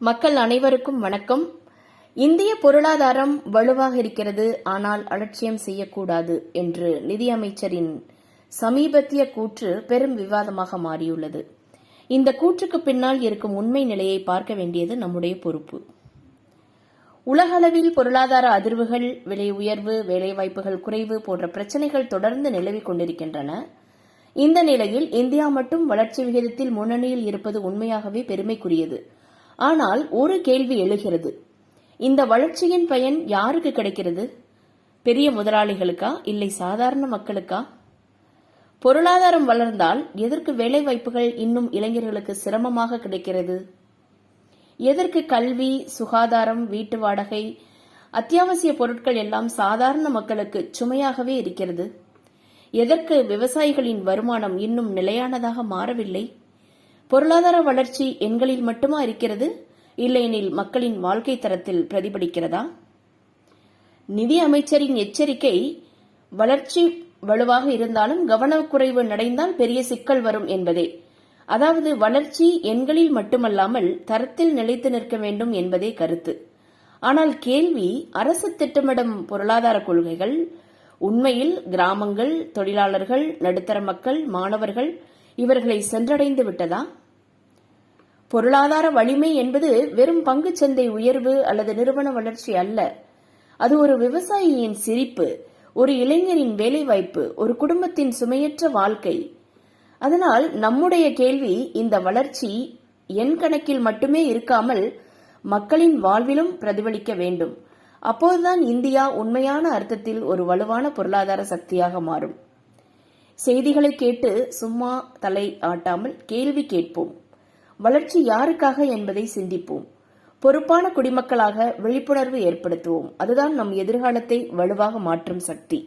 மக்கள் அனைவருக்கும் வணக்கம். இந்திய பொருளாதாரம் வலுவாக இருக்கிறது ஆனால் அலட்சியம் செய்யக்கூடாது என்று நிதியமைச்சரின் சமீபத்திய கூற்று பெரும் விவாதமாக மாறியுள்ளது. இந்த கூற்றுக்கு பின்னால் இருக்கும் உண்மை நிலையை பார்க்க வேண்டியது நம்முடைய பொறுப்பு. உலகளவில் பொருளாதார அதிர்வுகள் விலை உயர்வு வேலைவாய்ப்புகள் குறைவு போன்ற பிரச்சனைகள் தொடர்ந்து நிலவிக் கொண்டிருக்கின்றன. இந்த நிலையில் இந்தியா மட்டும் வளர்ச்சி விகிதத்தில் முன்னணியில் இருப்பது உண்மையாகவே பெருமைக்குரியது. ஆனால் ஒரு கேள்வி எழுகிறது. இந்த வளர்ச்சியின் பயன் யாருக்கு கிடைக்கிறது? பெரிய முதலாளிகளுக்கா? இல்லை சாதாரண மக்களுக்கா? பொருளாதாரம் வளர்ந்தால் எதற்கு வேலை வாய்ப்புகள் இன்னும் இளைஞர்களுக்கு சிரமமாக கிடைக்கிறது? எதற்கு கல்வி சுகாதாரம் வீட்டு வாடகை அத்தியாவசிய பொருட்கள் எல்லாம் சாதாரண மக்களுக்கு சுமையாகவே இருக்கிறது? எதற்கு விவசாயிகளின் வருமானம் இன்னும் நிலையானதாக மாறவில்லை? பொருளாதார வளர்ச்சி எண்களில் மட்டுமா இருக்கிறது? இல்லையெனில் மக்களின் வாழ்க்கை தரத்தில் பிரதிபலிக்கிறதா? நிதி அமைச்சரின் எச்சரிக்கை வளர்ச்சி வலுவாக இருந்தாலும் கவனக்குறைவு நடைந்தால் பெரிய சிக்கல் வரும் என்பதே. அதாவது வளர்ச்சி எண்களில் மட்டுமல்லாமல் தரத்தில் நிலைத்து நிற்க வேண்டும் என்பதே கருத்து. ஆனால் கேள்வி அரசு திட்டமிடும் பொருளாதார கொள்கைகள் உண்மையில் கிராமங்கள் தொழிலாளர்கள் நடுத்தர மக்கள் மாணவர்கள் இவர்களை சென்றடைந்து விட்டதா? பொருளாதார வலிமை என்பது வெறும் பங்குச்சந்தை உயர்வு அல்லது நிறுவன வளர்ச்சி அல்ல. அது ஒரு விவசாயியின் சிரிப்பு ஒரு இளைஞரின் வேலைவாய்ப்பு ஒரு குடும்பத்தின் சுமையற்ற வாழ்க்கை. அதனால் நம்முடைய கேள்வி இந்த வளர்ச்சி எண் கணக்கில் மட்டுமே இருக்காமல் மக்களின் வாழ்விலும் பிரதிபலிக்க வேண்டும். அப்போதுதான் இந்தியா உண்மையான அர்த்தத்தில் ஒரு வலுவான பொருளாதார சக்தியாக மாறும். செய்திகளை கேட்டு சும்மா தலை ஆட்டாமல் கேள்வி கேட்போம். வளர்ச்சி யாருக்காக என்பதை சிந்திப்போம். பொறுப்பான குடிமக்களாக விழிப்புணர்வு ஏற்படுத்துவோம். அதுதான் நம் எதிர்காலத்தை வலுவாக மாற்றும் சக்தி.